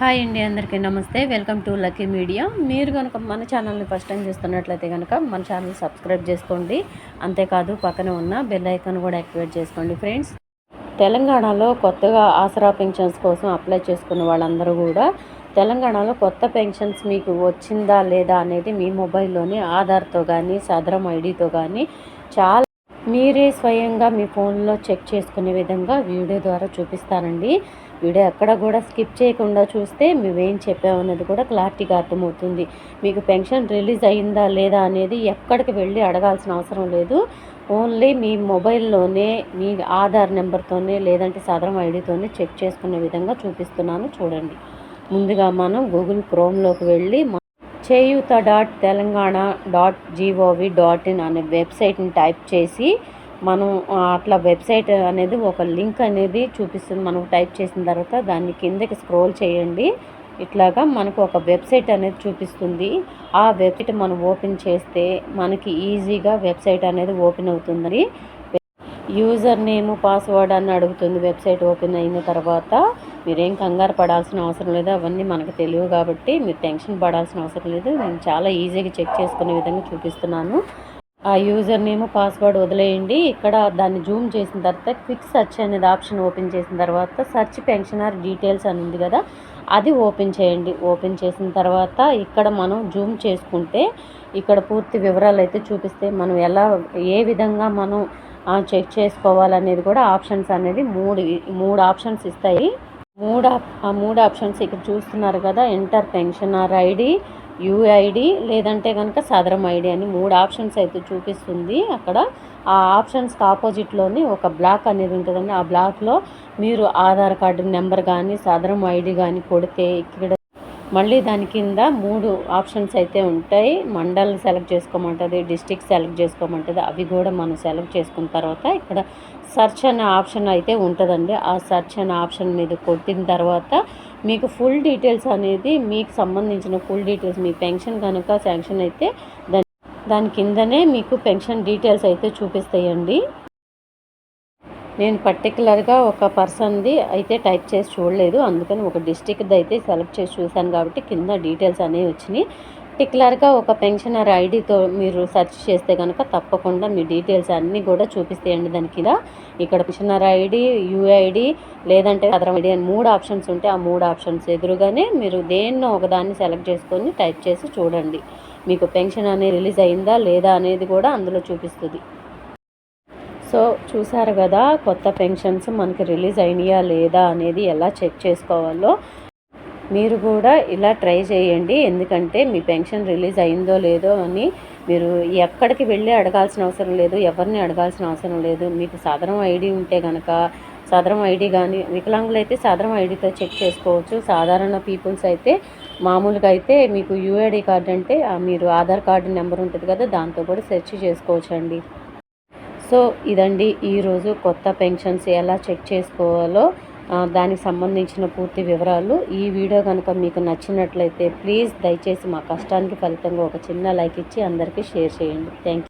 Hi అండి అందరికీ నమస్తే. Welcome to lucky media. మీరు కనుక మన ఛానల్ని ఫస్ట్ టైం చూస్తున్నట్లయితే కనుక మన ఛానల్ సబ్స్క్రైబ్ చేసుకోండి. అంతేకాదు పక్కన ఉన్న బెల్ ఐకాన్ కూడా యాక్టివేట్ చేసుకోండి ఫ్రెండ్స్. తెలంగాణలో కొత్తగా ఆసరా పెన్షన్స్ కోసం అప్లై చేసుకున్న వాళ్ళందరూ కూడా తెలంగాణలో కొత్త పెన్షన్స్ మీకు వచ్చిందా లేదా అనేది మీ మొబైల్లోని ఆధార్తో కానీ సదరం ఐడితో కానీ చాలా మీరే స్వయంగా మీ ఫోన్లో చెక్ చేసుకునే విధంగా వీడియో ద్వారా చూపిస్తానండి. వీడియో ఎక్కడ కూడా స్కిప్ చేయకుండా చూస్తే మేమేం చెప్పామన్నది కూడా క్లారిటీగా అర్థమవుతుంది. మీకు పెన్షన్ రిలీజ్ అయిందా లేదా అనేది ఎక్కడికి వెళ్ళి అడగాల్సిన అవసరం లేదు. ఓన్లీ మీ మొబైల్లోనే మీ ఆధార్ నెంబర్తోనే లేదంటే సాధారణ ఐడితోనే చెక్ చేసుకునే విధంగా చూపిస్తున్నాను చూడండి. ముందుగా మనం గూగుల్ క్రోమ్లోకి వెళ్ళి Cheyutha dot Telangana dot GOV dot in అనే వెబ్సైట్ని టైప్ చేసి మనం అట్లా వెబ్సైట్ అనేది ఒక లింక్ అనేది చూపిస్తుంది. మనం టైప్ చేసిన తర్వాత దాన్ని కిందకి స్క్రోల్ చేయండి. ఇట్లాగా మనకు ఒక వెబ్సైట్ అనేది చూపిస్తుంది. ఆ వెబ్సైట్ మనం ఓపెన్ చేస్తే మనకి ఈజీగా వెబ్సైట్ అనేది ఓపెన్ అవుతుంది. యూజర్ నేమ్ పాస్వర్డ్ అని అడుగుతుంది వెబ్సైట్ ఓపెన్ అయిన తర్వాత. మీరేం కంగారు పడాల్సిన అవసరం లేదు. అవన్నీ మనకు తెలియవు కాబట్టి మీరు టెన్షన్ పడాల్సిన అవసరం లేదు. నేను చాలా ఈజీగా చెక్ చేసుకునే విధంగా చూపిస్తున్నాను. ఆ యూజర్ నేమ్ పాస్వర్డ్ వదిలేయండి. ఇక్కడ దాన్ని జూమ్ చేసిన తర్వాత క్విక్ సెర్చ్ అనేది ఆప్షన్ ఓపెన్ చేసిన తర్వాత సెర్చ్ పెన్షనర్ డీటెయిల్స్ అని ఉంది కదా అది ఓపెన్ చేయండి. ఓపెన్ చేసిన తర్వాత ఇక్కడ మనం జూమ్ చేసుకుంటే ఇక్కడ పూర్తి వివరాలు అయితే చూపిస్తే మనం ఎలా ఏ విధంగా మనం చెక్ చేసుకోవాలనేది కూడా ఆప్షన్స్ అనేది మూడు మూడు ఆప్షన్స్ ఇస్తాయి. మూడు ఆ మూడు ఆప్షన్స్ ఇక్కడ చూస్తున్నారు కదా ఎంటర్ పెన్షనర్ ఐడి యూఐడి లేదంటే కనుక సదరం ఐడి అని మూడు ఆప్షన్స్ అయితే చూపిస్తుంది. అక్కడ ఆ ఆప్షన్స్కి ఆపోజిట్లోని ఒక బ్లాక్ అనేది ఉంటుందండి. ఆ బ్లాక్లో మీరు ఆధార్ కార్డు నెంబర్ కానీ సదరం ఐడి కానీ కొడితే ఇక్కడ మళ్ళీ దాని కింద మూడు ఆప్షన్స్ అయితే ఉంటాయి. మండల్ సెలెక్ట్ చేసుకోమంటుంది డిస్టిక్ సెలెక్ట్ చేసుకోమంటుంది. అవి కూడా మనం సెలెక్ట్ చేసుకున్న తర్వాత ఇక్కడ సర్చ్ అనే ఆప్షన్ అయితే ఉంటుందండి. ఆ సర్చ్ అనే ఆప్షన్ మీద కొట్టిన తర్వాత మీకు ఫుల్ డీటెయిల్స్ అనేది మీకు సంబంధించిన ఫుల్ డీటెయిల్స్ మీ పెన్షన్ కనుక శాంక్షన్ అయితే దాని దాని కిందనే మీకు పెన్షన్ డీటెయిల్స్ అయితే చూపిస్తాయండి. నేను పర్టికులర్గా ఒక పర్సన్ది అయితే టైప్ చేసి చూడలేదు. అందుకని ఒక డిస్టిక్ది అయితే సెలెక్ట్ చేసి చూశాను కాబట్టి కింద డీటెయిల్స్ అనేవి వచ్చినాయి. పర్టికులర్గా ఒక పెన్షనర్ ఐడితో మీరు సెర్చ్ చేస్తే కనుక తప్పకుండా మీ డీటెయిల్స్ అన్నీ కూడా చూపిస్తాయండి దాని కింద ఇక్కడ పెన్షనర్ ఐడి యూఐడి లేదంటే అదర్ ఐడి అని మూడు ఆప్షన్స్ ఉంటే ఆ మూడు ఆప్షన్స్ ఎదురుగానే మీరు దేన్నో ఒకదాన్ని సెలెక్ట్ చేసుకొని టైప్ చేసి చూడండి. మీకు పెన్షన్ అనేది రిలీజ్ అయిందా లేదా అనేది కూడా అందులో చూపిస్తుంది. సో చూసారు కదా కొత్త పెన్షన్స్ మనకి రిలీజ్ అయినాయా లేదా అనేది ఎలా చెక్ చేసుకోవాలో. మీరు కూడా ఇలా ట్రై చేయండి. ఎందుకంటే మీ పెన్షన్ రిలీజ్ అయిందో లేదో అని మీరు ఎక్కడికి వెళ్ళి అడగాల్సిన అవసరం లేదు ఎవరిని అడగాల్సిన అవసరం లేదు. మీకు సాధారణ ఐడి ఉంటే కనుక సాధారణ ఐడి కానీ వికలాంగులు అయితే సాధారణ ఐడితో చెక్ చేసుకోవచ్చు. సాధారణ పీపుల్స్ అయితే మామూలుగా అయితే మీకు యూఐడి కార్డు అంటే మీరు ఆధార్ కార్డు నెంబర్ ఉంటుంది కదా దాంతో కూడా సెర్చ్ చేసుకోవచ్చు అండి సో ఇదండి ఈరోజు కొత్త పెన్షన్స్ ఎలా చెక్ చేసుకోవాలో దానికి సంబంధించిన పూర్తి వివరాలు. ఈ వీడియో కనుక మీకు నచ్చినట్లయితే ప్లీజ్ దయచేసి మా కష్టానికి ఫలితంగా ఒక చిన్న లైక్ ఇచ్చి అందరికీ షేర్ చేయండి. థ్యాంక్